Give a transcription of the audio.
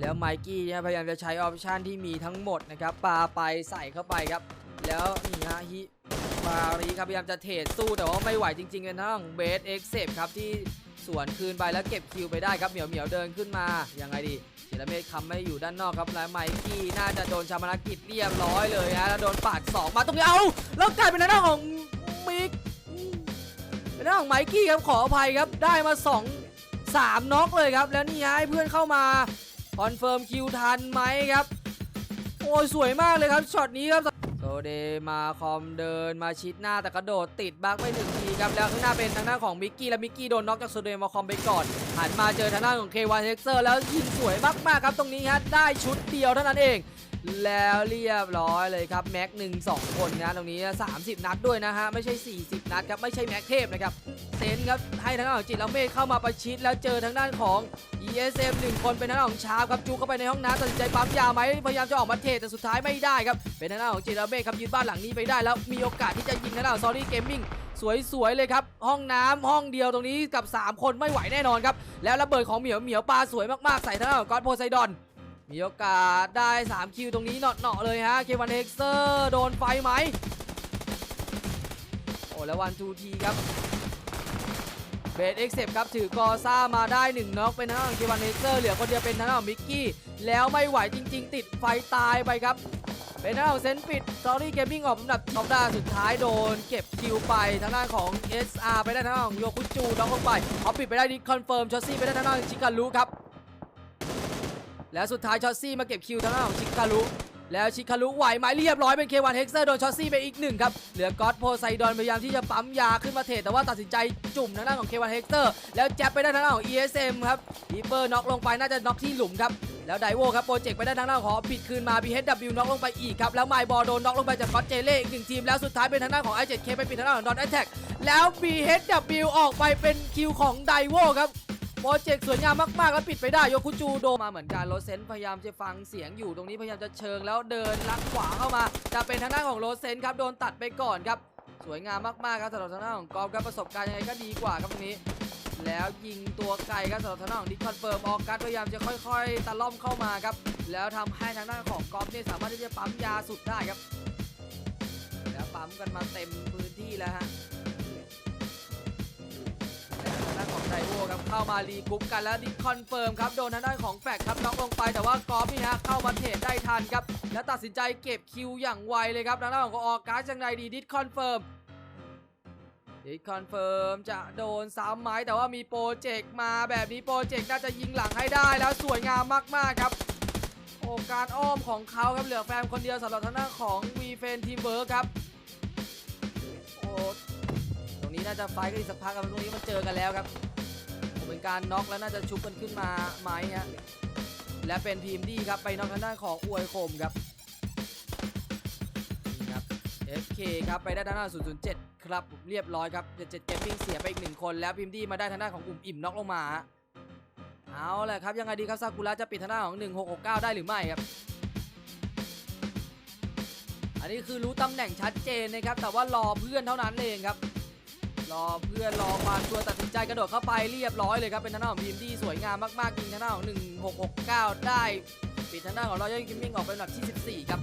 แล้วไมกี้เนี่ยพยายามจะใช้ออปชันที่มีทั้งหมดนะครับปาไปใส่เข้าไปครับ แล้วนี่ฮะฮิบารีครับพยายามจะเทรดสู้แต่ว่าไม่ไหวจริงๆกันทั้งเบสเอ็กเซปครับที่สวนคืนไปแล้วเก็บคิวไปได้ครับเหมียวเหมียวเดินขึ้นมายังไงดีเจรเมธคำไม่อยู่ด้านนอกครับแล้วไมกี้น่าจะโดนชามนกิจเรียบร้อยเลยฮะแล้วโดนปาดสองมาตรงนี้เอาแล้วกลายเป็นหน้าของมิกนหน้าของไมกี้ครับขออภัยครับได้มาสองสามน็อกเลยครับแล้วนี่ฮะให้เพื่อนเข้ามา คอนเฟิร์มคิวทันไหมครับ โอ้ยสวยมากเลยครับช็อตนี้ครับโซเดมาคอมเดินมาชิดหน้าแต่กระโดดติดบักไปหนึ่งทีครับแล้วข้างหน้าเป็นทางหน้าของมิกกี้และมิกกี้โดนน็อกจากโซเดมาคอมไปก่อนหันมาเจอทางหน้าของเควันเฮกเซอร์แล้วยิงสวยมากๆครับตรงนี้ฮะได้ชุดเดียวเท่านั้นเอง แล้วเรียบร้อยเลยครับแม็กหนึ่งสองคนนะตรงนี้ 30 นัดด้วยนะฮะ ไม่ใช่ 40 นัดครับ ไม่ใช่แม็กเทพนะครับเซนครับ ให้ทางด้านของจิตแล้วเมฆเข้ามาประชิดแล้วเจอทางด้านของ ESM หนึ่งคนเป็นทางด้านของชาครับจูเข้าไปในห้องน้ำตัดสินใจปั๊มยาไหมพยายามจะออกมาเทแต่สุดท้ายไม่ได้ครับ เป็นทางด้านของจิตแล้วเมฆครับยึดบ้านหลังนี้ไปได้แล้วมีโอกาสที่จะยิงทางด้านของซอรี่เกมมิ่งสวยๆเลยครับ ห้องน้ำห้องเดียวตรงนี้กับ 3 คนไม่ไหวแน่นอนครับ แล้วระเบิดของเหมียวเหมียวปลาสวยมากๆใส่ทางด้านของก๊อตโพไซดอน มีโอกาสได้ 3 คิวตรงนี้เนาะๆเลยฮะเควันเฮกเซอร์โดนไฟไหม โอ้แล้ววันทูทีครับเบสเอ็กเซปครับถือกอซ่ามาได้ 1น็อกเป็นทางด้านของเควันเฮกเซอร์เหลือคนเดียวเป็นทางด้านของมิกกี้ แล้วไม่ไหวจริง ๆ ติดไฟตายไปครับ เป็นทางด้านของเซนปิดสตอรี่เกมมิ่งออกอันดับท็อปดาสุดท้ายโดนเก็บคิวไปทางด้านของ SR ไปได้ทางด้านของโยคุจูน็อกลงไปเขาปิดไปได้ดิคอนเฟิร์มชอซี่ไปได้ทางด้านของชิคารุครับ แล้วสุดท้ายชอตซี่มาเก็บคิวทางด้านของชิคารุแล้วชิคารุไหวไหมเรียบร้อยเป็นเควันเฮกเซอร์โดนชอตซี่ไปอีกหนึ่งครับ เหลือก็อตโพไซดอนพยายามที่จะปั๊มยาขึ้นมาเทแต่ว่าตัดสินใจจุ่มทางด้านของเควันเฮกเซอร์แล้วแจ็บไปได้ทางด้านของ ESM ครับอีเปอร์น็อกลงไปน่าจะน็อกที่หลุมครับแล้วไดโวครับโปรเจกต์ไปได้ทางด้านของปิดคืนมา BHW น็อกลงไปอีกครับ แล้วไมบอลโดนน็อกลงไปจากก็อตเจเล่อีกหนึ่งทีม แล้วสุดท้ายเป็นทางด้านของ i7K ไปปิดทางด้านของดอนแอตแทกแล้ว BHW ออกไปเป็นคิวของไดโวครับ โปรเจกต์สวยงามมากๆแล้วปิดไปได้โยคุจูโดมาเหมือนกันโรเซนพยายามจะฟังเสียงอยู่ตรงนี้พยายามจะเชิงแล้วเดินลัดขวาเข้ามา จะเป็นทางด้านของโรเซนครับโดนตัดไปก่อนครับ สวยงามมากๆครับสำหรับทางด้านของกอล์ฟครับประสบการณ์ยังไงก็ดีกว่าครับตรงนี้ แล้วยิงตัวไกลครับสำหรับทางด้านของดิคอนเฟิร์มออกัสพยายามจะค่อยๆตะล่อมเข้ามาครับแล้วทำให้ทางด้านของกอล์ฟเนี่ยสามารถที่จะปั๊มยาสุดได้ครับ แล้วปั๊มกันมาเต็มพื้นที่แล้วฮะ วครับเข้ามารีกรุ๊ปกันแล้วดิคอนเฟิร์มครับโดนทางด้านของแฟกครับน็อกลงไปแต่ว่ากอล์ฟนี่ฮะเข้ามาเทรดได้ทันครับแล้วตัดสินใจเก็บคิวอย่างไวเลยครับทางด้านของออกัสยังไงดีดิคอนเฟิร์มดิคอนเฟิร์มจะโดนซ้ำไหมแต่ว่ามีโปรเจกต์มาแบบนี้โปรเจกต์น่าจะยิงหลังให้ได้แล้วสวยงามมากๆครับโอการอ้อมของเขาครับเหลือแฟมคนเดียวสำหรับทางด้านของวีเฟนทีมเวิร์ครับโอ้ตรงนี้น่าจะไฟกันอีกสักพักครับตรงนี้มันเจอกันแล้วครับ ผมเป็นการน็อกแล้วน่าจะชุบกันขึ้นมาไหมฮะและเป็นพีมดีครับไปน็อกทางด้านของอวยคมครับนี่ครับ FK ครับไปได้ด้านหน้า007 ครับเรียบร้อยครับ77 Gaming เสียไปอีกหนึ่งคน แล้วพิมดีมาได้ทางด้านของอุ่มอิ่มน็อกลงมาเอาแหละครับยังไงดีครับซากุระจะปิดทางด้านของ 1669 ได้หรือไม่ครับอันนี้คือรู้ตำแหน่งชัดเจนนะครับแต่ว่ารอเพื่อนเท่านั้นเองครับ รอเพื่อนรอความชัวร์ตัดสินใจกระโดดเข้าไปเรียบร้อยเลยครับเป็นทางด้านของบีมดีสวยงามมากๆยิงทางด้านของ1669 ได้ปิดทางด้านของรอยัลกิมมิ่งออกเป็นอันดับที่ 14 ครับ